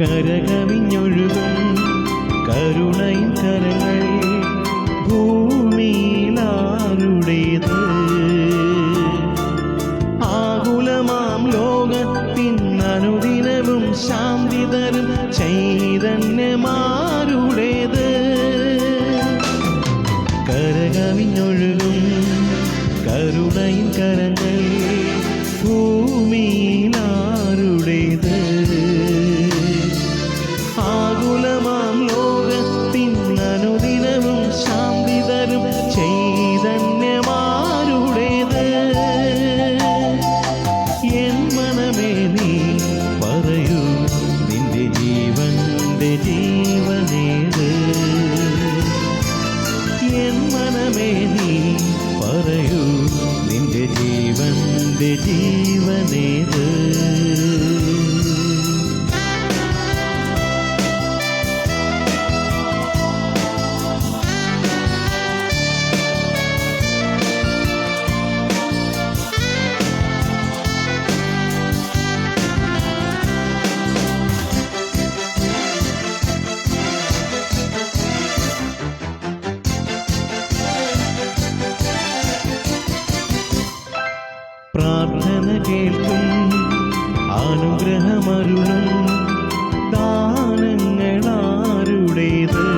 കരകവിഞ്ഞൊഴുകും കരുണയും കരങ്ങൾ ഭൂമിയിലാരുടേത്? ആകുലമാം ലോകത്തിൻ അനുദിനവും ശാന്തി തരും ചൈതന്യമാരുടേത്? കരകവിഞ്ഞൊഴുകും കരുണയും കരങ്ങൾ പ്രാർത്ഥന കേൾക്കും. അനുഗ്രഹമരുളും. ദാനങ്ങളാരുടേത്.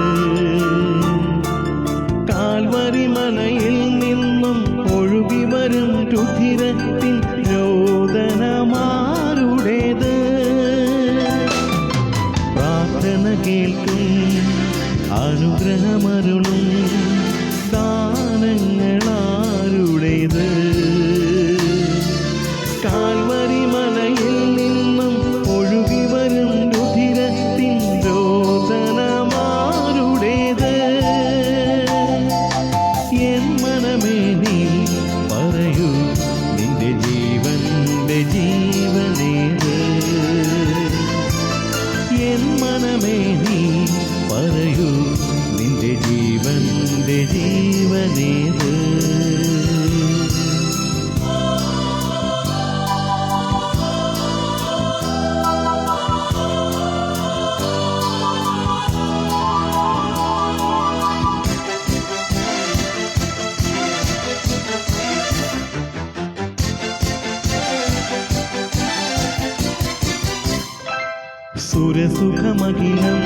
സുരസുഖമഖിലം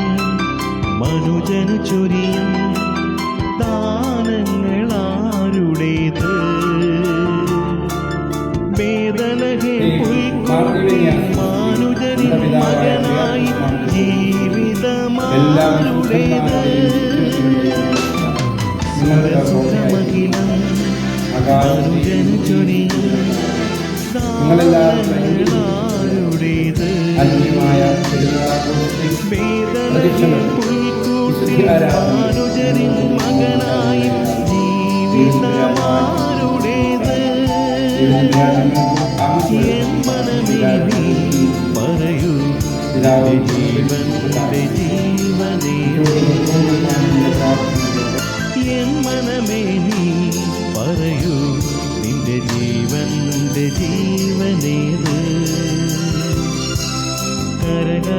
മനുജനു ചൊരിയും ദാനങ്ങളാരുടേത്. വേദനഹേ പുൽക്കൂട്ടിൽ മാനുജനിൻ മകനായി ജീവിതമാരുടേത്. സുരസുഖമഖിലം മനുജനു ചൊരിയും ദാനങ്ങളാരുടേത് മകനായി ജീവിതമാരുടേത് മനമേ പറയൂ ജീവന്റെ ജീവനേ എൻ മനമേ നീ പറയൂ നിന്റെ ജീവന്റെ ജീവനേത്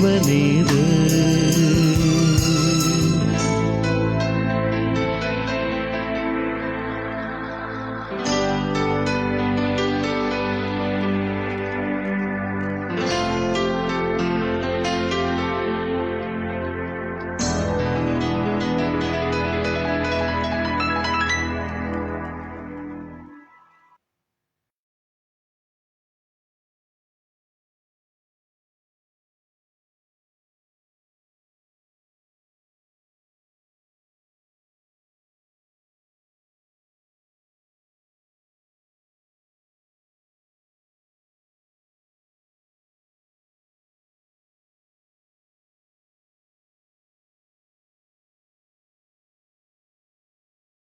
ജീവനേത്